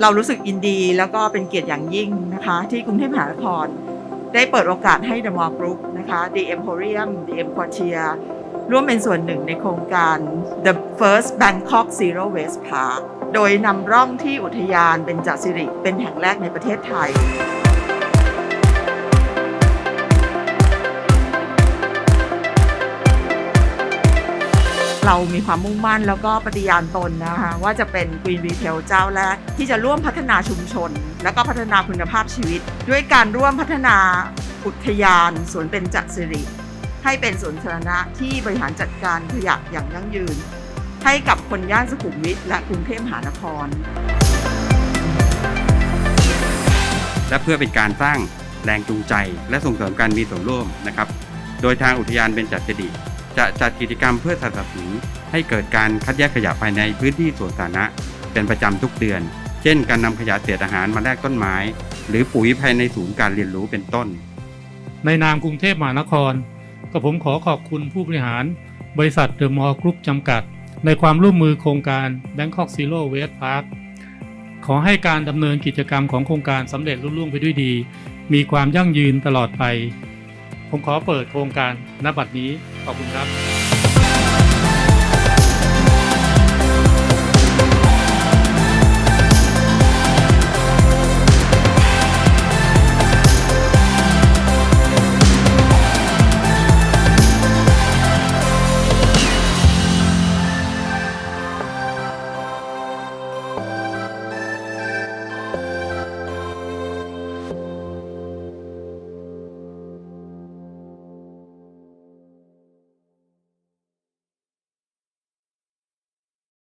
เรารู้สึกยินดีแล้วก็เป็นเกียรติอย่างยิ่งนะคะ ที่กรุงเทพมหานคร ได้เปิดโอกาสให้ The Mall Group นะคะ The Emporium The M Quartier ร่วมเป็นส่วนหนึ่งในโครงการ The First Bangkok Zero Waste Park โดยนำร่องที่อุทยานเป็นจัสิริเป็นแห่งแรกในประเทศไทย เรามีความมุ่งมั่นแล้วก็ปฏิญาณตนนะคะว่าจะเป็น Green Retail เจ้าแรกที่จะร่วมพัฒนาชุมชน แล้วก็พัฒนาคุณภาพชีวิต ด้วยการร่วมพัฒนาอุทยานสวนเป็นจักสิริให้เป็นสวนสาธารณะที่บริหารจัดการขยะอย่างยั่งยืน ให้กับคนย่านสุขุมวิทและกรุงเทพมหานคร และเพื่อเป็นการสร้างแรงจูงใจ และส่งเสริมการมีส่วนร่วมนะครับ โดยทางอุทยานเบญจสิริ จะจัดกิจกรรมเพื่อสนับสนุนให้เกิดการคัดแยกขยะภายในพื้นที่สวนสาธารณะ เป็นประจำทุกเดือน เช่น การนำขยะเศษอาหารมาแลกต้นไม้ หรือปุ๋ยภายในศูนย์การเรียนรู้เป็นต้น ในนามกรุงเทพมหานครกับผมขอขอบคุณผู้บริหาร บริษัทเดอะมอลล์กรุ๊ปจำกัด ในความร่วมมือโครงการ Bangkok Zero Waste Park ขอให้การดำเนินกิจกรรมของโครงการสำเร็จรุ่ล่วงไปด้วยดี มีความยั่งยืนตลอดไป ผมขอเปิดโครงการณบัดนี้ ขอบคุณครับ